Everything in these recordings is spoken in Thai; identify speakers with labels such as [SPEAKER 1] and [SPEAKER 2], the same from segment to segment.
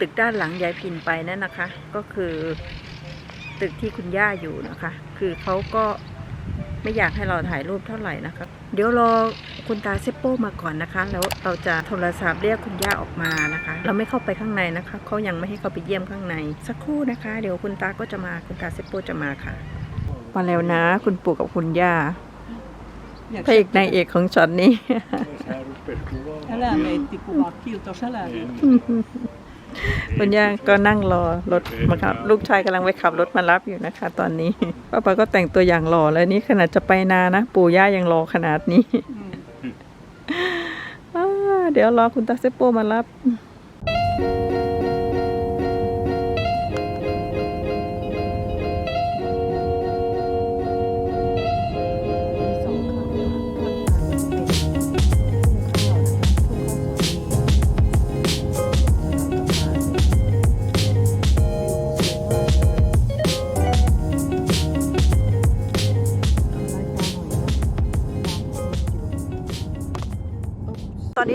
[SPEAKER 1] ตึกด้านหลังยายพินไปนั่นนะคะ ก็คือตึกที่คุณย่าอยู่นะคะ คือเขาก็ไม่อยากให้เราถ่ายรูปเท่าไหร่นะคะเดี๋ยวรอคุณตาเซปโป้มาก่อนนะคะ แล้วเราจะโทรศัพท์เรียกคุณย่าออกมานะคะ เราไม่เข้าไปข้างในนะคะเขายังไม่ให้เข้าไปเยี่ยมข้างใน สักครู่นะคะ เดี๋ยวคุณตาก็จะมาคุณตาเซปโป้จะมาค่ะมาแล้วนะ คุณปู่กับคุณย่าพระเอกนายเอกของฉันนี่ คุณย่าก็นั่งรอรถมาครับ ลูกชายกำลังไปขับรถมารับอยู่นะคะ ตอนนี้ป้าปาก็แต่งตัวอย่างหล่อแล้วนี่ขนาดจะไปนานะ ปู่ย่ายังรอขนาดนี้เดี๋ยวรอคุณตาเซโปมารับ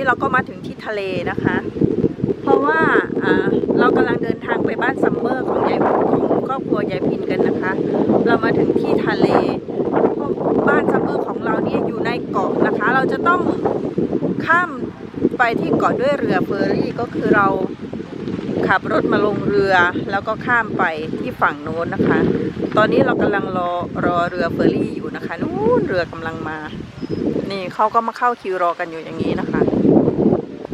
[SPEAKER 1] นี้เราก็มาถึงที่ทะเลนะคะ เพราะว่าเรากำลังเดินทางไปบ้านซัมเมอร์ของยายของครอบครัวยายพินกันนะคะ เรามาถึงที่ทะเลบ้านซัมเมอร์ของเราเนี่ยอยู่ในเกาะนะคะ เราจะต้องข้ามไปที่เกาะด้วยเรือเฟอร์รี่ก็คือเราขับรถมาลงเรือแล้วก็ข้ามไปที่ฝั่งโน้นนะคะ ตอนนี้เรากำลังรอรอเรือเฟอร์รี่อยู่นะคะ นู้นเรือกำลังมา นี่เขาก็มาเข้าคิวรอกันอยู่อย่างนี้นะคะ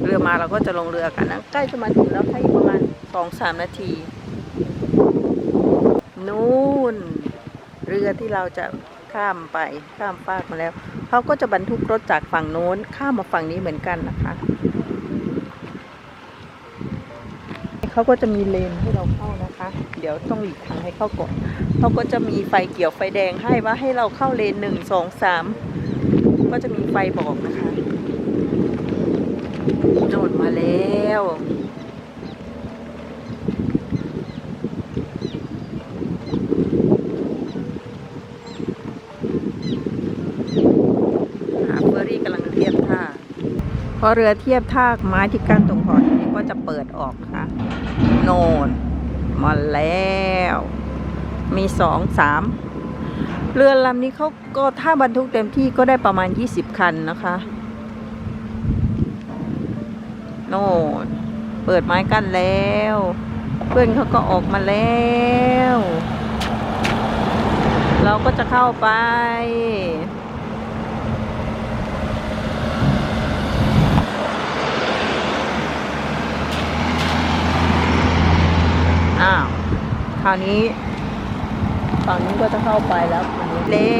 [SPEAKER 1] เรือมาเราก็จะลงเรือกันนะใกล้จะมาถึงแล้วแค่อีกประมาณสองสามนาที นู่น เรือที่เราจะข้ามไปข้ามฟากมาแล้วเขาก็จะบรรทุกรถจากฝั่งโน้นข้ามมาฝั่งนี้เหมือนกันนะคะเขาก็จะมีเลนให้เราเข้านะคะ เดี๋ยวต้องหลีกทางให้เข้าก่อนเขาก็จะมีไฟเขียวไฟแดงให้ว่าให้เราเข้าเลนหนึ่งสองสามก็จะมีไฟบอกนะคะ โดดมาแล้วหาเฟอร์รี่กำลังเทียบท่าพอเรือเทียบท่าไม้ที่กั้นตรงพอทีนี้ก็จะเปิดออกนะคะโนนมาแล้ว มีสองสามเรือลำนี้เขาก็ถ้าบรรทุกเต็มที่ก็ได้ประมาณ 20 คันนะคะ โน่นเปิดไม้กั้นแล้ว เพื่อนเขาก็ออกมาแล้ว เราก็จะเข้าไป อ้าว คราวนี้ฝั่งนี้ก็จะเข้าไปแล้วเร็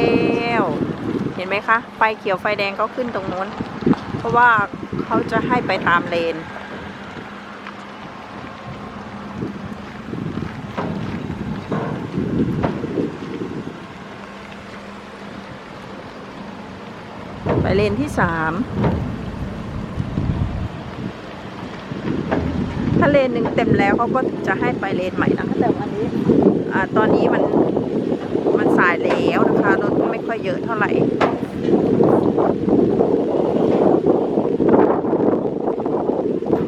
[SPEAKER 1] วเห็นไหมคะ ไฟเขียวไฟแดงเขาขึ้นตรงนู้น เพราะว่าเขาจะให้ไปตามเลน ไปเลนที่สามถ้าเลนหนึ่งเต็มแล้วเขาก็จะให้ไปเลนใหม่นะคะแต่วันนี้ตอนนี้มันมันสายแล้วนะคะรถก็ไม่ค่อยเยอะเท่าไหร่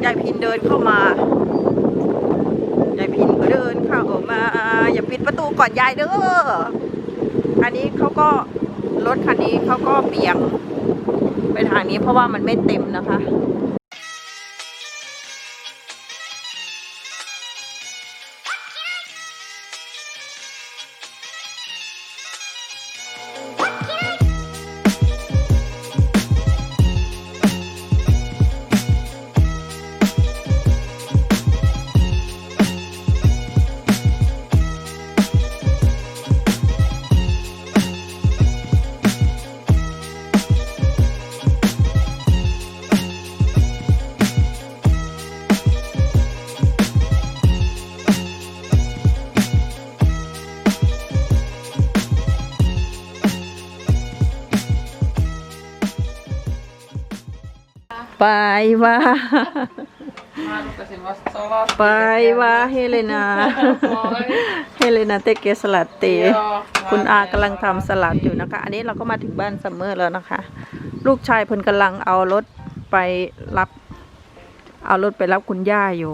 [SPEAKER 1] ยายพินเดินเข้ามายายพินก็เดินเข้ามา อย่าปิดประตูก่อนยายเด้อ อันนี้เขาก็รถคันนี้เขาก็เบี่ยงไปทางนี้เพราะว่ามันไม่เต็มนะคะ ว่า
[SPEAKER 2] Mä rupesin vasta salattia
[SPEAKER 1] ไปว่าเฮเลนา เฮเลนาเตเกสลัดเตคุณอากำลังทำสลัดอยู่นะคะ อันนี้เราก็มาถึงบ้านซัมเมอร์แล้วนะคะ ลูกชายเพิ่นกำลังเอารถไปรับ เอารถไปรับคุณย่าอยู่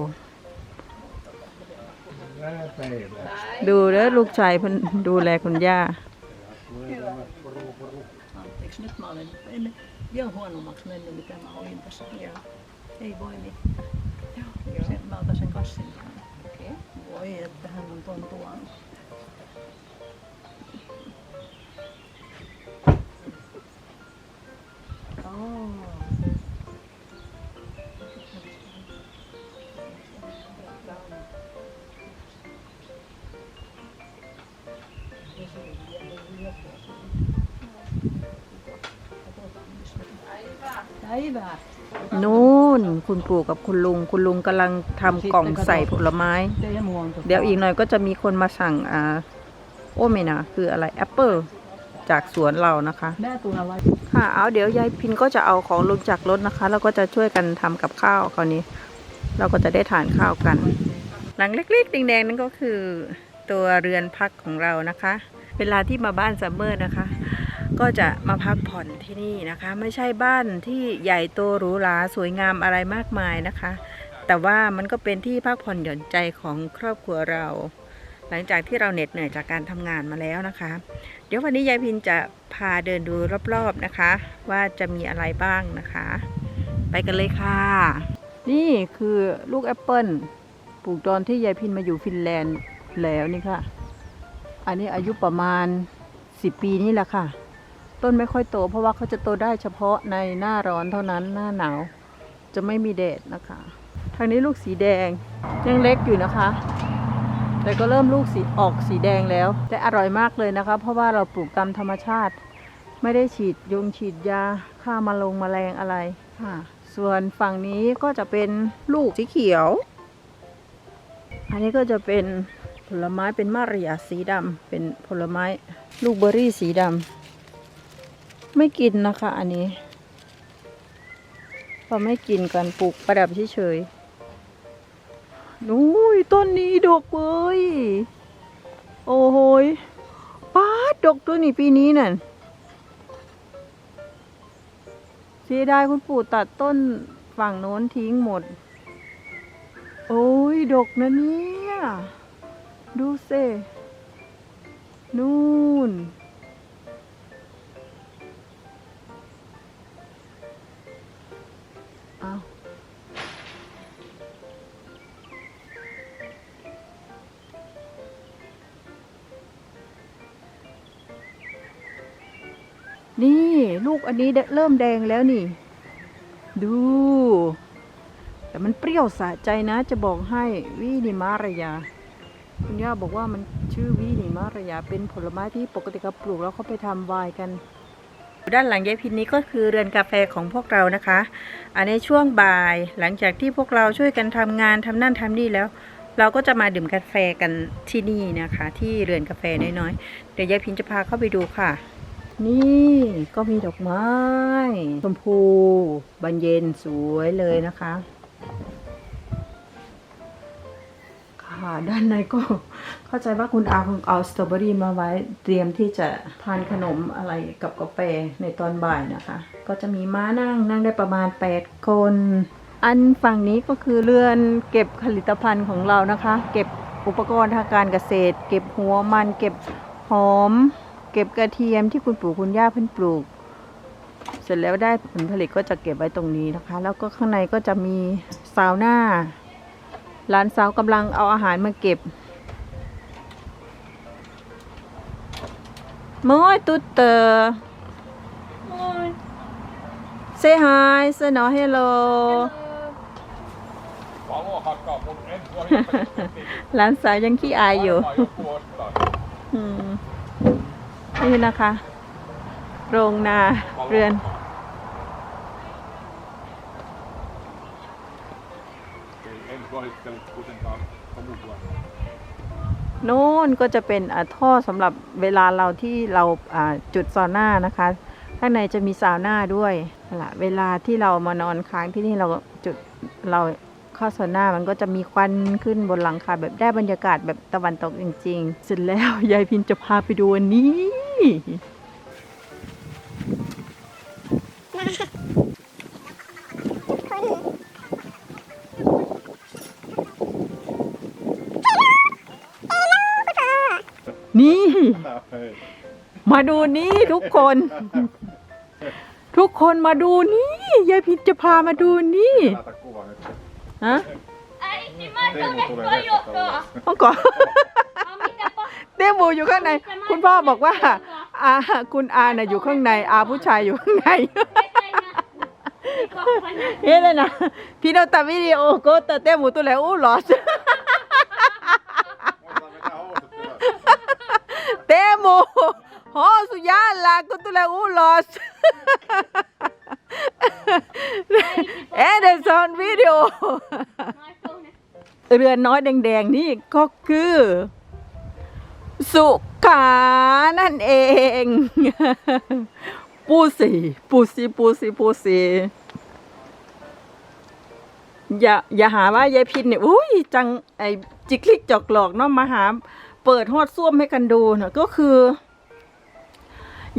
[SPEAKER 1] ดูเด้อลูกชายเพิ่นดูแลคุณย่า
[SPEAKER 2] Anteeksi, vielä huonommaksi mennyt, mitä mä olin tässä. Joo. Ei voi mitään. Joo. Se, mä otan sen kassin tähän. Okay. Voi, että hän on ton tuonut. Oh.
[SPEAKER 1] นู่นคุณปู่กับคุณลุง คุณลุงกำลังทำกล่องใส่ผลไม้
[SPEAKER 2] เดี๋ยวมอง
[SPEAKER 1] เดี๋ยวอีกหน่อยก็จะมีคนมาสั่งอ่าโอ้ไม่นะคืออะไรแอปเปิลจากสวนเรานะคะ
[SPEAKER 2] แม่ตัวอะไร
[SPEAKER 1] ค่ะเอาเดี๋ยวยายพินก็จะเอาของลงจากรถนะคะ แล้วก็จะช่วยกันทำกับข้าวคราวนี้ เราก็จะได้ทานข้าวกัน หลังเล็กๆแดงๆนั่นก็คือตัวเรือนพักของเรานะคะ เวลาที่มาบ้านซัมเมอร์นะคะ ก็จะมาพักผ่อนที่นี่นะคะ ไม่ใช่บ้านที่ใหญ่โตหรูหราสวยงามอะไรมากมายนะคะ แต่ว่ามันก็เป็นที่พักผ่อนหย่อนใจของครอบครัวเรา หลังจากที่เราเหน็ดเหนื่อยจากการทำงานมาแล้วนะคะ เดี๋ยววันนี้ยายพินจะพาเดินดูรอบๆนะคะ ว่าจะมีอะไรบ้างนะคะ ไปกันเลยค่ะ นี่คือลูกแอปเปิลปลูกตอนที่ยายพินมาอยู่ฟินแลนด์แล้วนี่ค่ะ อันนี้อายุประมาณ 10 ปีนี่แหละค่ะ ต้นไม่ค่อยโต เพราะว่าเขาจะโตได้เฉพาะในหน้าร้อนเท่านั้นหน้าหนาว จะไม่มีแดดนะคะ ทางนี้ลูกสีแดงยังเล็กอยู่นะคะ แต่ก็เริ่มลูกสีออกสีแดงแล้ว แต่อร่อยมากเลยนะคะ เพราะว่าเราปลูกตามธรรมชาติ ไม่ได้ฉีดยงฉีดยาฆ่ามาลงมแมลงอะไรค่ะส่วนฝั่งนี้ก็จะเป็นลูกสีเขียว อันนี้ก็จะเป็นผลไม้เป็นมะเรียสีดำเป็นผลไม้ลูกเบอร์รี่สีดำ ไม่กินนะคะ อันนี้เราไม่กินกันปลูกประดับเฉยๆนุ้ยต้นนี้ดกเว้ย โอ้โหยป้าดดกตัวนี้ปีนี้น่ะเสียดายคุณปู่ตัดต้นฝั่งโน้นทิ้งหมด โอ้ย ดกนะเนี่ย ดูเซนู่น อันนี้เริ่มแดงแล้วนี่ ดู แต่มันเปรี้ยวสะใจนะ จะบอกให้วีนิมารยา คุณย่าบอกว่ามันชื่อวีนิมารยา เป็นผลไม้ที่ปกติเขาปลูกแล้วเขาไปทำวน์กันด้านหลังยายพินนี้ก็คือเรือนกาแฟของพวกเรานะคะ อันในช่วงบ่ายหลังจากที่พวกเราช่วยกันทำงานทำนั่นทำนี่แล้ว เราก็จะมาดื่มกาแฟกันที่นี่นะคะ ที่เรือนกาแฟน้อยๆ เดี๋ยวยายพินจะพาเข้าไปดูค่ะ นี่ก็มีดอกไม้ ชมพูบานเย็นสวยเลยนะคะ ค่ะด้านในก็เข้าใจว่าคุณอาคงเอาสตรอเบอรี่มาไว้ เตรียมที่จะทานขนมอะไรกับกาแฟในตอนบ่ายนะคะ ก็จะมีม้านั่งนั่งได้ประมาณ 8 คน อันฝั่งนี้ก็คือเรือนเก็บผลิตภัณฑ์ของเรานะคะ เก็บอุปกรณ์ทางการเกษตร เก็บหัวมันเก็บหอม ก็บกระเทียมที่คุณปู่คุณย่าเพิ่นปลูก เสร็จแล้วได้ผลผลิตก็จะเก็บไว้ตรงนี้นะคะ แล้วก็ข้างในก็จะมีซาวน่าหลานสาวกำลังเอาอาหารมาเก็บมอยตุ๊ดเตอร์เซฮายเซนอเฮลโล
[SPEAKER 3] Valoa hakkaa mun en voi
[SPEAKER 1] หลานสาวยังขี้อายอยู่
[SPEAKER 3] varmaan joku ostaa.
[SPEAKER 1] อืม นี่นะคะ โรงนาเรือน โน่นก็จะเป็นท่อสำหรับเวลาเราที่เราจุดซาวน่านะคะ ข้างในจะมีซาวน่าด้วยละเวลาที่เรามานอนค้างที่นี่เราจุดเราเข้าซาวน่ามันก็จะมีควันขึ้นบนหลังคาแบบได้บรรยากาศแบบตะวันตกจริงๆเสร็จแล้วยายพินจะพาไปดูอันนี้
[SPEAKER 3] นี่
[SPEAKER 1] มาดูนี่ทุกคน ทุกคนมาดูนี่ยายพินจะพามาดูนี่ฮะ
[SPEAKER 3] ไอ้ที่
[SPEAKER 4] มา
[SPEAKER 1] ตรงไหน
[SPEAKER 4] ก็ยกก็
[SPEAKER 1] เต้หมูอยู่ข้างใน คุณพ่อบอกว่าอาคุณอาน่ะอยู่ข้างใน อาผู้ชายอยู่ข้างใน
[SPEAKER 4] Vetäjä. Kappana.
[SPEAKER 1] เฮ้ยเลยนะพี่น้องตาวิดีโอโก็ตเต้หมูตัวแล้วอู้หลอส
[SPEAKER 3] Otetaan vetää housut ylös.
[SPEAKER 1] เต้หมูโอสุยาลากุตัวแล้วอู้หลอสเอ๊ะเดซอนวิดีโอ
[SPEAKER 4] Mä tunnen.
[SPEAKER 1] เรือนน้อยแดง ๆ นี่ก็คือ สุขานั่นเอง ปูสีปูสีปูสีปูสีอย่าอย่าหาว่ายายพินเนี่ยอุ้ยจังไอจิกลิกจอกหลอกเนาะมาหา เปิดฮอดส้วมให้กันดูเนาะก็คือ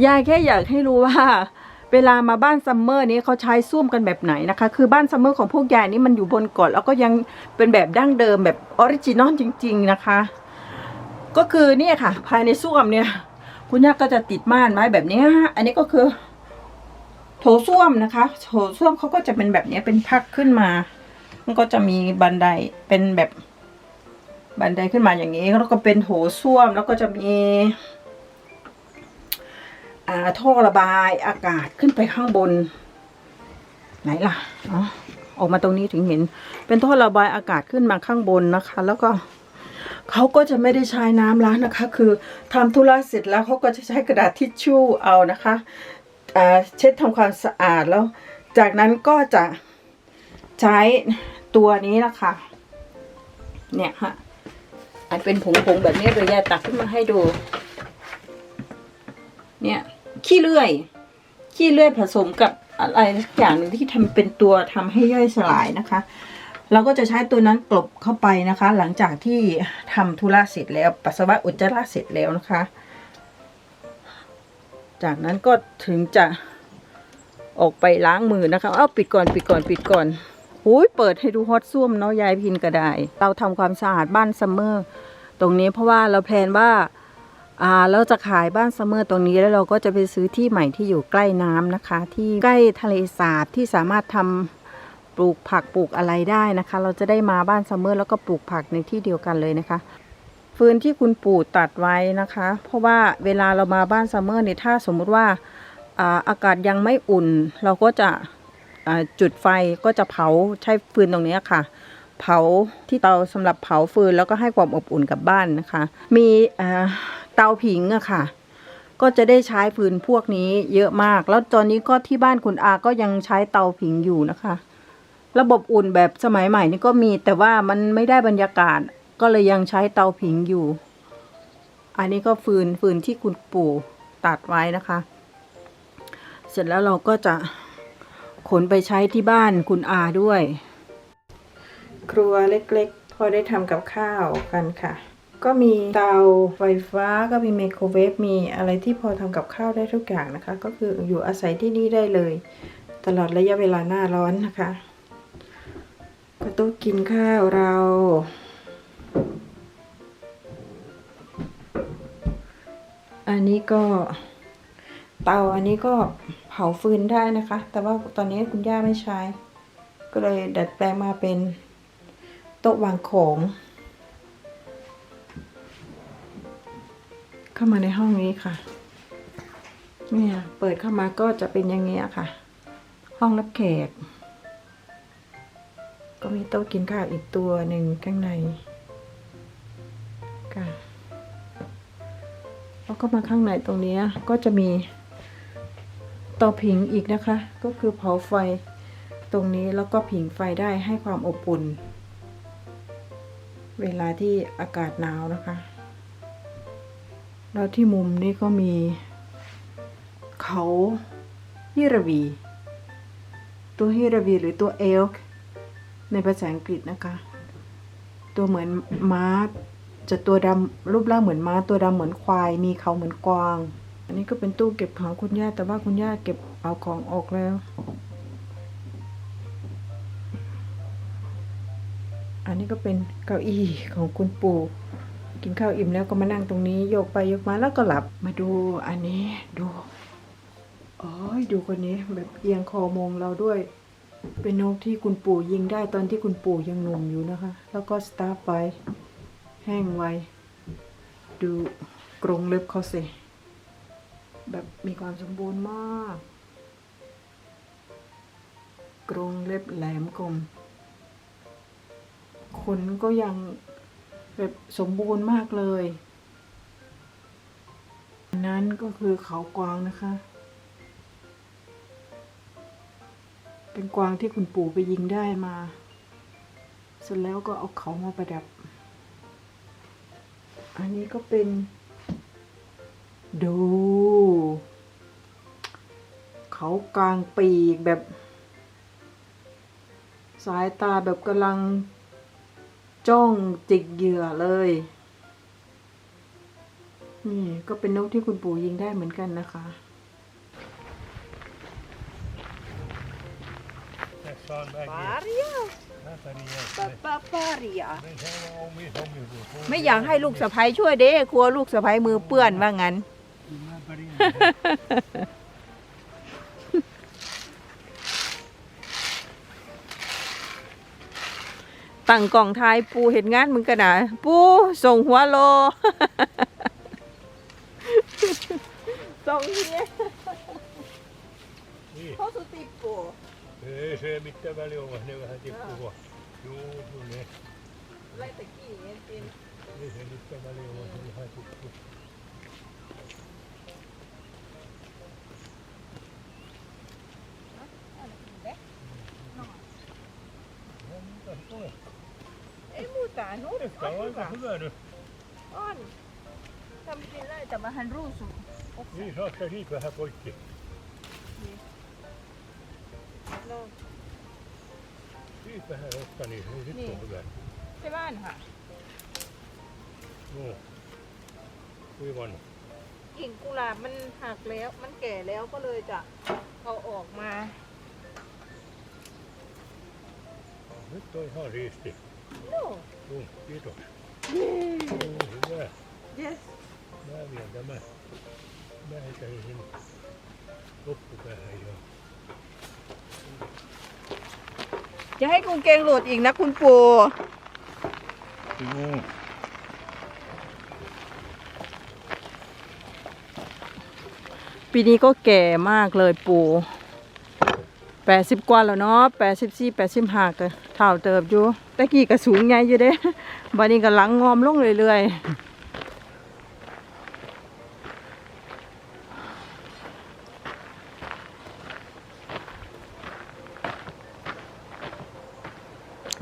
[SPEAKER 1] ยายแค่อยากให้รู้ว่า เวลามาบ้านซัมเมอร์นี้เขาใช้ส้วมกันแบบไหนนะคะ คือบ้านซัมเมอร์ของพวกยายนี่มันอยู่บนเกาะแล้วก็ยังเป็นแบบดั้งเดิมแบบออริจินอลจริง ๆ นะคะ ก็คือเนี่ยค่ะ ภายในส้วมเนี่ย คุณย่าก็จะติดม่านไว้แบบนี้อันนี้ก็คือ โถส้วมนะคะ โถส้วมเขาก็จะเป็นแบบนี้เป็นพักขึ้นมา มันก็จะมีบันไดเป็นแบบบันไดขึ้นมาอย่างนี้แล้วก็เป็นโถส้วมแล้วก็จะมีท่อระบายอากาศขึ้นไปข้างบน ไหนล่ะอ๋อออกมาตรงนี้ถึงเห็น เป็นท่อระบายอากาศขึ้นมาข้างบนนะคะ แล้วก็ เขาก็จะไม่ได้ใช้น้ำล้างนะคะ คือทำธุระเสร็จแล้วเขาก็จะใช้กระดาษทิชชู่เอานะคะเช็ดทำความสะอาดแล้ว จากนั้นก็จะใช้ตัวนี้นะคะเนี่ยฮะอันเป็นผงๆแบบนี้เดี๋ยยายตักขึ้นมาให้ดู เนี่ยขี้เลื่อย ขี้เลื่อยผสมกับอะไรสักอย่างหนึ่งที่ทำเป็นตัวทำให้ย่อยสลายนะคะ เราก็จะใช้ตัวนั้นกลบเข้าไปนะคะ หลังจากที่ทำธุระเสร็จแล้วปัสสาวะอุจจาระเสร็จแล้วนะคะ จากนั้นก็ถึงจะออกไปล้างมือนะคะ เอาปิดก่อนปิดก่อนปิดก่อนอุ้ยเปิดให้ดูฮอตซ่วมเนาะยายพินก็ได้เราทำความสะอาดบ้านซัมเมอร์ตรงนี้เพราะว่าเราแพลนว่าอ่าเราจะขายบ้านซัมเมอร์ตรงนี้แล้วเราก็จะไปซื้อที่ใหม่ที่อยู่ใกล้น้ำนะคะ ที่ใกล้ทะเลสาบที่สามารถทำ ปลูกผักปลูกอะไรได้นะคะ เราจะได้มาบ้านซัมเมอร์แล้วก็ปลูกผักในที่เดียวกันเลยนะคะฟืนที่คุณปู่ตัดไว้นะคะ เพราะว่าเวลาเรามาบ้านซัมเมอร์เนี่ยถ้าสมมุติว่าอาอากาศยังไม่อุ่น เราก็จะจุดไฟก็จะเผาใช้ฟืนตรงนี้ค่ะ เผาที่เตาสำหรับเผาฟืนแล้วก็ให้ความอบอุ่นกับบ้านนะคะ มีเตาผิงอะค่ะ ก็จะได้ใช้ฟืนพวกนี้เยอะมาก แล้วตอนนี้ก็ที่บ้านคุณอาก็ยังใช้เตาผิงอยู่นะคะ ระบบอุ่นแบบสมัยใหม่นี่ก็มีแต่ว่ามันไม่ได้บรรยากาศ ก็เลยยังใช้เตาผิงอยู่ อันนี้ก็ฟืนฟืนที่คุณปู่ตัดไว้นะคะ เสร็จแล้วเราก็จะขนไปใช้ที่บ้านคุณอาด้วย ครัวเล็กๆ พอได้ทำกับข้าวกันค่ะ ก็มีเตาไฟฟ้าก็มีไมโครเวฟมีอะไรที่พอทำกับข้าวได้ทุกอย่างนะคะ ก็คืออยู่อาศัยที่นี่ได้เลย ตลอดระยะเวลาหน้าร้อนนะคะ ก็ต้องกินข้าวเรา อันนี้ก็เตาอันนี้ก็เผาฟืนได้นะคะ แต่ว่าตอนนี้คุณย่าไม่ใช้ ก็เลยดัดแปลงมาเป็นโต๊ะวางของเข้ามาในห้องนี้ค่ะ เนี่ย เปิดเข้ามาก็จะเป็นอย่างเงี้ยค่ะ ห้องรับแขก ก็มีโต๊ะกินข้าวอีกตัวหนึ่งข้างในค่ะแล้วก็มาข้างในตรงนี้ก็จะมีเตาผิงอีกนะคะ ก็คือเผาไฟตรงนี้แล้วก็ผิงไฟได้ให้ความอบอุ่น เวลาที่อากาศหนาวนะคะ แล้วที่มุมนี้ก็มี เขาฮิราวี ตัวฮิราวีหรือตัวเอลค์ ในภาษาอังกฤษนะคะ ตัวเหมือนม้า จะตัวดำรูปร่างเหมือนม้า ตัวดำเหมือนควาย มีเขาเหมือนกวาง อันนี้ก็เป็นตู้เก็บของคุณย่า แต่ว่าคุณย่าเก็บเอาของออกแล้ว อันนี้ก็เป็นเก้าอี้ของคุณปู่กินข้าวอิ่มแล้วก็มานั่งตรงนี้โยกไปโยกมาแล้วก็หลับมาดูอันนี้ดูโอ้ยดูคนนี้แบบเอียงคอมองเราด้วย เป็นนกที่คุณปู่ยิงได้ตอนที่คุณปู่ยังหนุ่มอยู่นะคะ แล้วก็สตาร์ฟไว้ แห้งไว้ ดูกรงเล็บเขาสิ แบบมีความสมบูรณ์มาก กรงเล็บแหลมคมขนก็ยังแบบสมบูรณ์มากเลยนนั้นก็คือเขากวางนะคะ เป็นกวางที่คุณปู่ไปยิงได้มาเสร็จแล้วก็เอาเขามาประดับ อันนี้ก็เป็น ดู เขากลางปีกแบบ สายตาแบบกำลัง จ้องจิกเหยื่อเลย นี่ก็เป็นนกที่คุณปู่ยิงได้เหมือนกันนะคะ
[SPEAKER 3] Tässä on mäki.
[SPEAKER 1] Paria.
[SPEAKER 3] Paria.
[SPEAKER 1] ปาปาปาริยา
[SPEAKER 3] Ne se on omissa omissa.
[SPEAKER 1] ไม่อยากให้ลูกสะพ้ยช่วยเด้กลัวลูกสะพ้ยมือเปื้อนว่างั้น
[SPEAKER 3] Mä parin.
[SPEAKER 1] ตั้งกล่องทายปูเห็นงานมึงกันนะปูส่งหัวโลส่งเฮีย
[SPEAKER 3] Niin.
[SPEAKER 1] เขาสุติปู
[SPEAKER 3] Ei se mitään väliä ole, ne vähän tippuu. Juu, juu, ne.
[SPEAKER 1] ไล่ตะกี้เนี่ยจริง
[SPEAKER 3] Ei se mitään väliä ole, ne vähän tippuu. No, mitä se tulee?
[SPEAKER 1] เอ้ยมูตานุษ
[SPEAKER 3] Ehkä on aika hyvä nyt.
[SPEAKER 1] อ้อนทำกินเลยแต่มาหันรูสุ
[SPEAKER 3] Niin, saat sä siitä vähän poikki. Siitä vähän ottaa, niin se sitten
[SPEAKER 1] Niin.
[SPEAKER 3] on hyvä.
[SPEAKER 1] ใช่บ้านค่ะ
[SPEAKER 3] No. Kuivan.
[SPEAKER 1] กิ่งกุหลาบมันหักแล้ว มันแก่แล้วก็เลยจะเอาออกมา
[SPEAKER 3] Nyt on ihan siisti.
[SPEAKER 1] no
[SPEAKER 3] Juu, kiitos. Juu, hyvä.
[SPEAKER 1] yes
[SPEAKER 3] Mä vien tämän. Mä heitäisin sinne loppupäähän
[SPEAKER 1] จะให้คุณเกงหลุดอีกนะคุณปู่ปีนี้ก็แก่มากเลยปู่แปดสิบกว่าแล้วเนาะแปดสิบสี่แปดสิบห้าก็เท่าเติบอยู่ตะกี้ก็สูงใหญ่อยู่เด้บัดนี้ก็หลังงอมลงเรื่อยๆ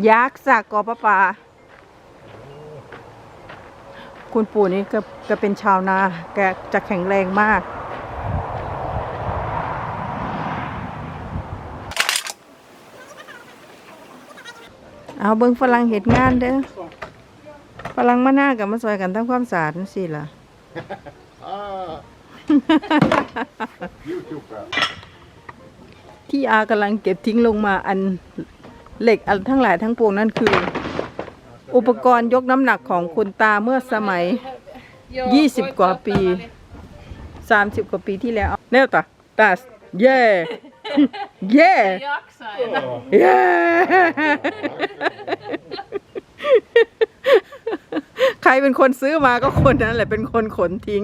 [SPEAKER 1] ยักษ์สักกอปะปาคุณปู่นี่ก็ก็เป็นชาวนาแกจะแข็งแรงมาก เอาเบิ่งฝรั่งเห็ดงานเด้อฝรั่งมาหน้ากับมาซอยกันทำความสะอาดนั่นสิล่ะ
[SPEAKER 3] Ah. YouTube.
[SPEAKER 1] ที่อากำลังเก็บทิ้งลงมาอัน เหล็กอันทั้งหลายทั้งปวงนั่นคือ อุปกรณ์ยกน้ำหนักของคุณตาเมื่อสมัย 20 กว่าปี 30 กว่าปีที่แล้วเนวตาตาสเย่เย่
[SPEAKER 2] Jaksaa.
[SPEAKER 1] Yeah. ใครเป็นคนซื้อมาก็คนนั้นแหละเป็นคนขนทิ้ง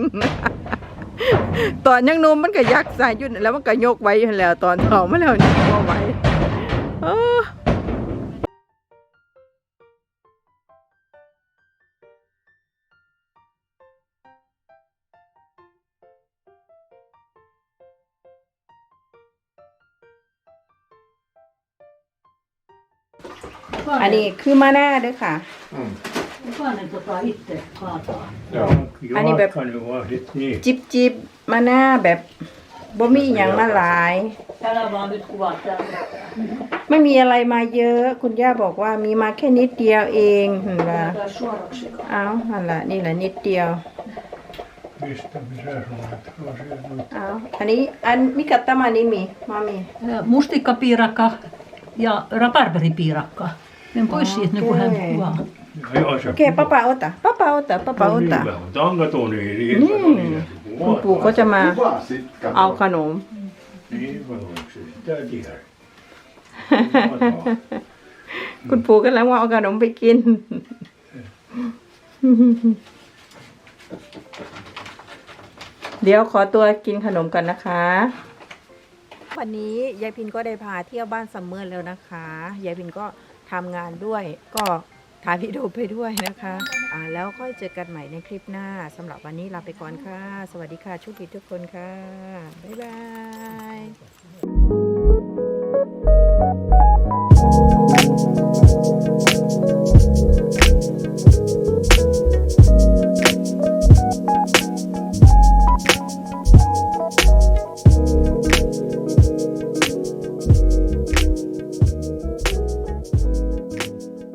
[SPEAKER 1] ตอนยังหนุ่มมันก็ยักใส่อยุ่นนแล้วมันก็ยกไว้อยู่นั่นแหล้ว ตอนเฒ่ามาแล้วนี่ก็ไว้ นนี้คือมาหน้าเด้วยค่ะ
[SPEAKER 3] Mm.
[SPEAKER 2] Jokainen tota itse kaataa.
[SPEAKER 3] Joo.
[SPEAKER 1] Ai niin,
[SPEAKER 3] Juokka nyt vaan sit niin.
[SPEAKER 1] จิบจิบมาหน้าแบบบ่มีอย่างมาหลาย
[SPEAKER 2] Täällä vaan nyt kuvat täällä.
[SPEAKER 1] ไม่มีอะไรมาเยอะ คุณย่าบอกว่ามีมาแค่นิดเดียวเองเห็นปะ
[SPEAKER 2] Tää suoraksi.
[SPEAKER 1] เอาหันละนี่แหละนิดเดียว
[SPEAKER 3] Mistä missä sun on? Se on siellä nyt.
[SPEAKER 1] เอาอันนี้อันมิกัตตามานิมีมามี
[SPEAKER 2] Mustikkapiirakka ja raparperipiirakka. Den pois siitä, kun hän kuvaa.
[SPEAKER 3] Ja joo, se
[SPEAKER 1] โอเคป้าป่าโอตาป้าป่าโอตาป้าป่าโอ
[SPEAKER 3] on
[SPEAKER 1] ตา
[SPEAKER 3] niin vähän, mutta angat on niin riittävä.
[SPEAKER 1] Niin.
[SPEAKER 3] Niin.
[SPEAKER 1] คุณปู่ก็จะมา
[SPEAKER 5] Kuva sit
[SPEAKER 1] เอา
[SPEAKER 5] kato.
[SPEAKER 1] ขนม
[SPEAKER 3] Niin, vai onko se sitä tiedä?
[SPEAKER 1] คุณปู่กำลังว่าเอาขนมไปกิน เดี๋ยวขอตัวกินขนมกันนะคะ วันนี้ยายพินก็ได้พาเที่ยวบ้านซัมเมอร์แล้วนะคะ ยายพินก็ ทำงานด้วยก็ถ่ายวิดีโอไปด้วยนะคะอ่าแล้วค่อยเจอกันใหม่ในคลิปหน้าสำหรับวันนี้ลาไปก่อนค่ะ สวัสดีค่ะชุกิจทุกคนค่ะ บ๊ายบาย